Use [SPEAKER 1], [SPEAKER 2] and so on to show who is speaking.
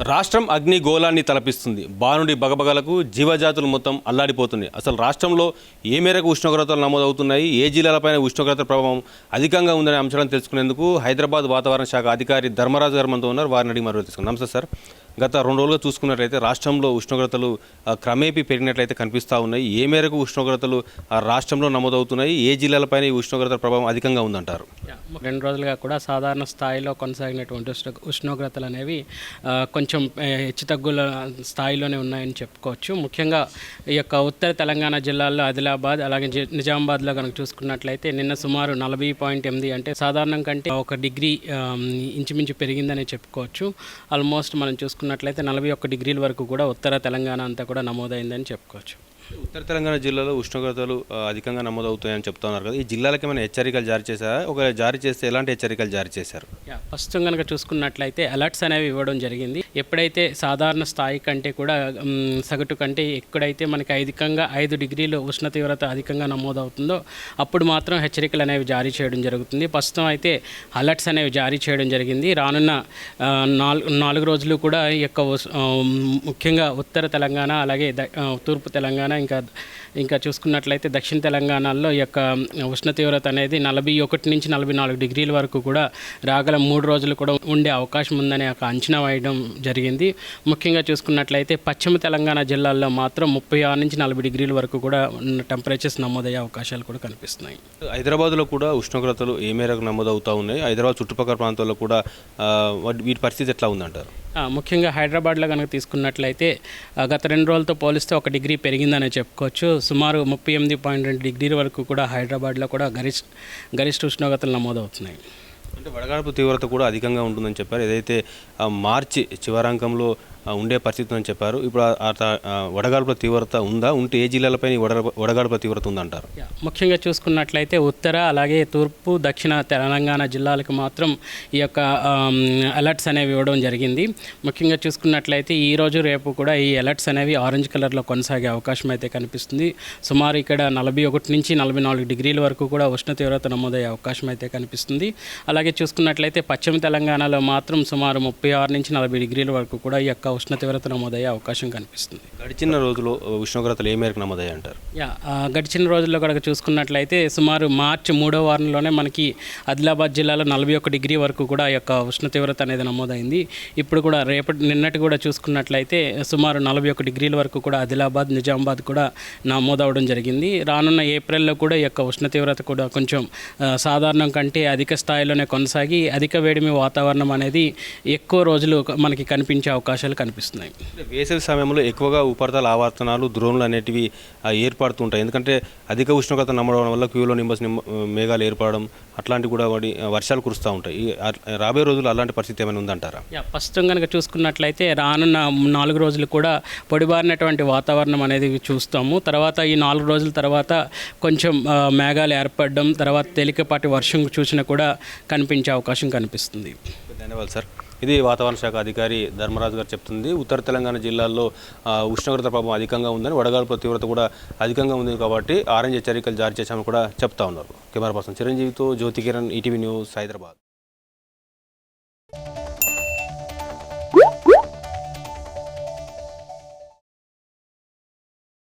[SPEAKER 1] రాష్ట్రం అగ్ని గోళాన్ని తలపిస్తుంది. బానుడి బగబగలకు జీవజాతులు మొత్తం అల్లాడిపోతున్నాయి. అసలు రాష్ట్రంలో ఏ మేరకు ఉష్ణోగ్రతలు నమోదవుతున్నాయి? ఏ జిల్లాలపైన ఉష్ణోగ్రత ప్రభావం అధికంగా ఉందనే అంశాలను తెలుసుకునేందుకు హైదరాబాద్ వాతావరణ శాఖ అధికారి ధర్మరాజు గారు మనతో ఉన్నారు. వారిని అడిగి మరో తెలుసుకున్నాం నమస్తే సార్. గత రెండు రోజులుగా చూసుకున్నట్లయితే రాష్ట్రంలో ఉష్ణోగ్రతలు క్రమేపీ పెరిగినట్లయితే కనిపిస్తూ ఉన్నాయి. ఏ మేరకు ఉష్ణోగ్రతలు రాష్ట్రంలో నమోదవుతున్నాయి? ఏ జిల్లాలపైన ఈ ఉష్ణోగ్రత ప్రభావం అధికంగా ఉందంటారు?
[SPEAKER 2] రెండు రోజులుగా కూడా సాధారణ స్థాయిలో కొనసాగినటువంటి ఉష్ణ ఉష్ణోగ్రతలు అనేవి కొంచెం హెచ్చుతగ్గుల స్థాయిలోనే ఉన్నాయని చెప్పుకోవచ్చు. ముఖ్యంగా ఈ యొక్క ఉత్తర తెలంగాణ జిల్లాల్లో ఆదిలాబాద్ అలాగే నిజామాబాద్లో కనుక చూసుకున్నట్లయితే నిన్న సుమారు నలభై పాయింట్ ఎనిమిది అంటే సాధారణం కంటే ఒక డిగ్రీ ఇంచుమించు పెరిగిందని చెప్పుకోవచ్చు. ఆల్మోస్ట్ మనం చూసుకున్నట్లయితే నలభై ఒక్క డిగ్రీల వరకు కూడా ఉత్తర తెలంగాణ అంతా కూడా నమోదైందని చెప్పుకోవచ్చు.
[SPEAKER 1] ఉత్తర తెలంగాణ జిల్లాలో ఉష్ణోగ్రతలు అధికంగా నమోదవుతాయని చెప్తా ఉన్నారు కదా. ఈ జిల్లాలకు ఏమైనా హెచ్చరికలు జారీ చేశారా? ఒక జారీ చేస్తే ఎలాంటి హెచ్చరికలు జారీ చేశారు?
[SPEAKER 2] ప్రస్తుతం కనుక చూసుకున్నట్లయితే అలర్ట్స్ అనేవి ఇవ్వడం జరిగింది. ఎప్పుడైతే సాధారణ స్థాయి కంటే కూడా సగటు కంటే ఎక్కడైతే మనకి అధికంగా ఐదు డిగ్రీలు ఉష్ణ తీవ్రత అధికంగా నమోదవుతుందో అప్పుడు మాత్రం హెచ్చరికలు అనేవి జారీ చేయడం జరుగుతుంది. ప్రస్తుతం అయితే అలర్ట్స్ అనేవి జారీ చేయడం జరిగింది. రానున్న నాలుగు నాలుగు రోజులు కూడా ఈ యొక్క ముఖ్యంగా ఉత్తర తెలంగాణ అలాగే ద- తూర్పు తెలంగాణ ఇంకా ఇంకా చూసుకున్నట్లయితే దక్షిణ తెలంగాణలో ఈ యొక్క ఉష్ణ తీవ్రత అనేది నలభై ఒకటి నుంచి నలభై నాలుగు డిగ్రీల వరకు కూడా రాగల మూడు రోజులు కూడా ఉండే అవకాశం ఉందనే ఒక అంచనా వేయడం జరిగింది. ముఖ్యంగా చూసుకున్నట్లయితే పశ్చిమ తెలంగాణ జిల్లాల్లో మాత్రం ముప్పై ఆరు నుంచి నలభై డిగ్రీల వరకు కూడా టెంపరేచర్స్ నమోదయ్యే అవకాశాలు కూడా కనిపిస్తున్నాయి.
[SPEAKER 1] హైదరాబాద్లో కూడా ఉష్ణోగ్రతలు ఏ మేరకు నమోదవుతూ ఉన్నాయి? హైదరాబాద్ చుట్టుపక్కల ప్రాంతాల్లో కూడా వాటి- పరిస్థితి ఎట్లా ఉందంటారు?
[SPEAKER 2] ముఖ్యంగా హైదరాబాద్లో కనుక తీసుకున్నట్లయితే గత రెండు రోజులతో పోలిస్తే ఒక డిగ్రీ పెరిగిందని చెప్పుకోవచ్చు. సుమారు ముప్పై ఎనిమిది పాయింట్ రెండు డిగ్రీల వరకు కూడా హైదరాబాద్లో కూడా గరిష్ట గరిష్ట ఉష్ణోగ్రతలు నమోదవుతున్నాయి.
[SPEAKER 1] అంటే వడగాడుపు తీవ్రత కూడా అధికంగా ఉంటుందని చెప్పారు. ఏదైతే మార్చి చివరాంకంలో ఉండే పరిస్థితి అని చెప్పారు. ఇప్పుడు ఆ- వడగాడ్పుల తీవ్రత ఉందా? ఉంటే ఏ జిల్లాలపై ఈ వడగాడ్పుల తీవ్రత ఉందంటారు?
[SPEAKER 2] ముఖ్యంగా చూసుకున్నట్లయితే ఉత్తర అలాగే తూర్పు దక్షిణ తెలంగాణ జిల్లాలకు మాత్రం ఈ యొక్క అలర్ట్స్ అనేవి ఇవ్వడం జరిగింది. ముఖ్యంగా చూసుకున్నట్లయితే ఈ రోజు రేపు కూడా ఈ అలర్ట్స్ అనేవి ఆరెంజ్ కలర్లో కొనసాగే అవకాశం అయితే కనిపిస్తుంది. సుమారు ఇక్కడ నలభై ఒకటి నుంచి నలభై నాలుగు డిగ్రీల వరకు కూడా ఉష్ణ తీవ్రత నమోదయ్యే అవకాశం అయితే కనిపిస్తుంది. అలాగే చూసుకున్నట్లయితే పశ్చిమ తెలంగాణలో మాత్రం సుమారు ముప్పై ఆరు నుంచి నలభై డిగ్రీల వరకు కూడా ఈ యొక్క ఉష్ణ తీవ్రత నమోదయ్యే అవకాశం కనిపిస్తుంది.
[SPEAKER 1] గడిచిన రోజులో ఉష్ణోగ్రతలు ఏ మేరకు నమోదయ్యాయి అంటారు?
[SPEAKER 2] యా గడిచిన రోజుల్లో కనుక చూసుకున్నట్లయితే సుమారు మార్చి మూడో వారంలోనే మనకి ఆదిలాబాద్ జిల్లాలో నలభై ఒక్క డిగ్రీ వరకు కూడా యొక్క ఉష్ణ తీవ్రత అనేది నమోదైంది. ఇప్పుడు కూడా రేపటి నిన్నటి కూడా చూసుకున్నట్లయితే సుమారు నలభై ఒక్క డిగ్రీల వరకు కూడా ఆదిలాబాద్ నిజామాబాద్ కూడా నమోదవడం జరిగింది. రానున్న ఏప్రిల్లో కూడా యొక్క ఉష్ణ తీవ్రత కూడా కొంచెం సాధారణం కంటే అధిక స్థాయిలోనే కొనసాగి అధిక వేడిమి వాతావరణం అనేది ఎక్కువ రోజులు మనకి కనిపించే అవకాశాలు కనిపిస్తున్నాయి.
[SPEAKER 1] వేసవి సమయంలో ఎక్కువగా ఉపరితల ఆవర్తనాలు ద్రోణులు అనేటివి ఏర్పడుతుంటాయి. ఎందుకంటే అధిక ఉష్ణోగ్రత నమ్మడం వల్ల క్యూలో నింబస్ నింబ మేఘాలు ఏర్పడడం అట్లాంటివి కూడా వాడి వర్షాలు కురుస్తూ ఉంటాయి. రాబోయే రోజుల్లో అలాంటి పరిస్థితి ఏమైనా ఉందంటారా?
[SPEAKER 2] ప్రస్తుతం కనుక చూసుకున్నట్లయితే రానున్న నాలుగు రోజులు కూడా పొడిబారినటువంటి వాతావరణం అనేది చూస్తాము. తర్వాత ఈ నాలుగు రోజుల తర్వాత కొంచెం మేఘాలు ఏర్పడడం తర్వాత తేలికపాటి వర్షం చూసినా కూడా కనిపించే అవకాశం కనిపిస్తుంది.
[SPEAKER 1] ధన్యవాదాలు సార్. ఇది వాతావరణ శాఖ అధికారి ధర్మరాజు గారు చెప్తుంది. ఉత్తర తెలంగాణ జిల్లాల్లో ఉష్ణోగ్రత ప్రభావం అధికంగా ఉందని వడగాల్పుల తీవ్రత కూడా అధికంగా ఉంది కాబట్టి ఆరెంజ్ హెచ్చరికలు జారీ చేశామని కూడా చెప్తా ఉన్నారు. కెమెరా పర్సన్ చిరంజీవితో జ్యోతి కిరణ్ ఈటీవీ న్యూస్ హైదరాబాద్.